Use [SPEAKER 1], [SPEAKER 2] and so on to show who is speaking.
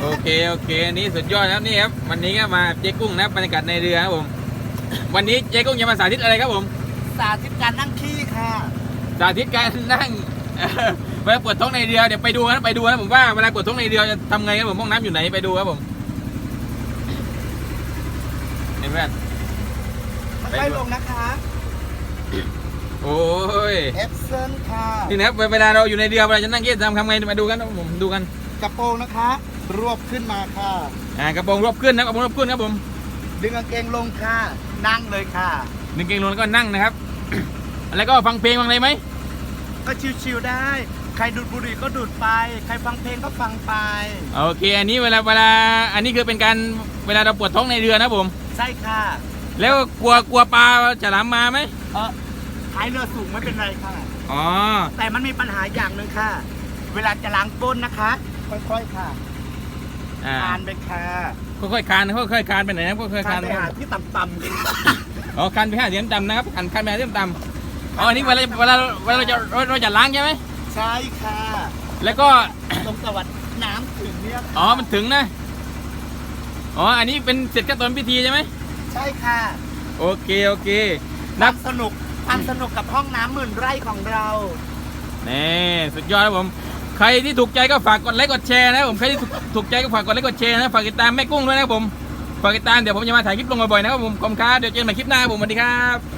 [SPEAKER 1] โอเคโอเคอันนี้สุดยอดนะครับนี่ครับวันนี้ก็มาเจ๊กุ้งนะครับบรรยากาศในเรือครับผม วันนี้เจ๊กุ้งจะมาสาธิตอะไรครับผม
[SPEAKER 2] สาธิตการนั่งขี้ค่ะ
[SPEAKER 1] สาธิตการนั่งเอ่อเวลาปวดท้องในเรือเดี๋ยวไปดูนะไปดูนะผมว่าเวลาปวดท้องในเรือจะทำไงครับผมห้องน้ำอยู่ไหนไปดูครับผมเห็นไหม
[SPEAKER 2] ค่อยๆลงนะคะ
[SPEAKER 1] โอ้ย
[SPEAKER 2] เอฟเซนค่ะ
[SPEAKER 1] นี่นะครับเวลาเราอยู่ในเรือเวลาจะนั่งเยี่ยทำทำไงมาดูกันครับผมดูกัน
[SPEAKER 2] กระโปรงนะคะ รวบขึ้นมาค่ะ
[SPEAKER 1] อ่ากระโปรงรวบขึ้นนะครับกระโปรงรวบขึ้นครับผม
[SPEAKER 2] ดึงกางเกงลงค่ะ นั่งเลยค่ะ
[SPEAKER 1] หนึ่งเกงลงแล้วก็นั่งนะครับ แล้วก็ฟังเพลงฟังอะไรไหม
[SPEAKER 2] ก็ชิวๆได้ ใครดูดบุหรี่ก็ดูดไป ใครฟังเพลงก็ฟังไป
[SPEAKER 1] โอเค อันนี้เวลาเวลาอันนี้คือเป็นการเวลาเราปวดท้องในเรือนะครับผม
[SPEAKER 2] ใช่ค่ะ
[SPEAKER 1] แล้วกลัวกลัวปลาฉลามมาไหม
[SPEAKER 2] เออท้ายเรือสูงไม่เป็นไรค่ะ
[SPEAKER 1] อ๋อ
[SPEAKER 2] แต่มันมีปัญหาอย่างหนึ่งค่ะ เวลาจะล้างก้นนะคะ ค่อยๆค่ะ
[SPEAKER 1] อ่า
[SPEAKER 2] ทานไปค่ะ
[SPEAKER 1] ค่อยๆคานค่อยๆคานไปไหนนะครับค่อยๆ
[SPEAKER 2] ทา
[SPEAKER 1] คานน
[SPEAKER 2] ไป
[SPEAKER 1] นะค
[SPEAKER 2] หา
[SPEAKER 1] รับ
[SPEAKER 2] ที่ต่ำๆค่ะ
[SPEAKER 1] อ๋อคานไปหาเสียงต่ำนะครับคานคานไปหาเสียงต่ำอ๋ออันนี้เวลาเวลาเวลาเราจะเราจะล้างใช่ไหม
[SPEAKER 2] ใช่ค่ะ
[SPEAKER 1] แล้วก็
[SPEAKER 2] ตรงสวัสดน้ำถึงเนี่ยค่ะ
[SPEAKER 1] อ๋อ มันถึงนะ อ๋อ อันนี้เป็นเสร็จขั้นตอนพิธีใช่ไหม
[SPEAKER 2] ใช่ค่ะ
[SPEAKER 1] โอเค โอเค
[SPEAKER 2] นั
[SPEAKER 1] นั
[SPEAKER 2] บบสนุกความสนุกกับห้องน้ำหมื่นไร่ของเรา
[SPEAKER 1] นี่ สุดยอดครับผม ใครที่ถูกใจก็ฝากกดไลค์กดแชร์นะครับผมใครที่ถูกใจก็ฝากกดไลค์กดแชร์นะฝากติดตามแม่กุ้งด้วยนะครับผมฝากติดตามเดี๋ยวผมจะมาถ่ายคลิปลงบ่อยๆนะครับผมขอบคุณครับเดี๋ยวเจอกันใหม่คลิปหน้าครับผมสวัสดีครับ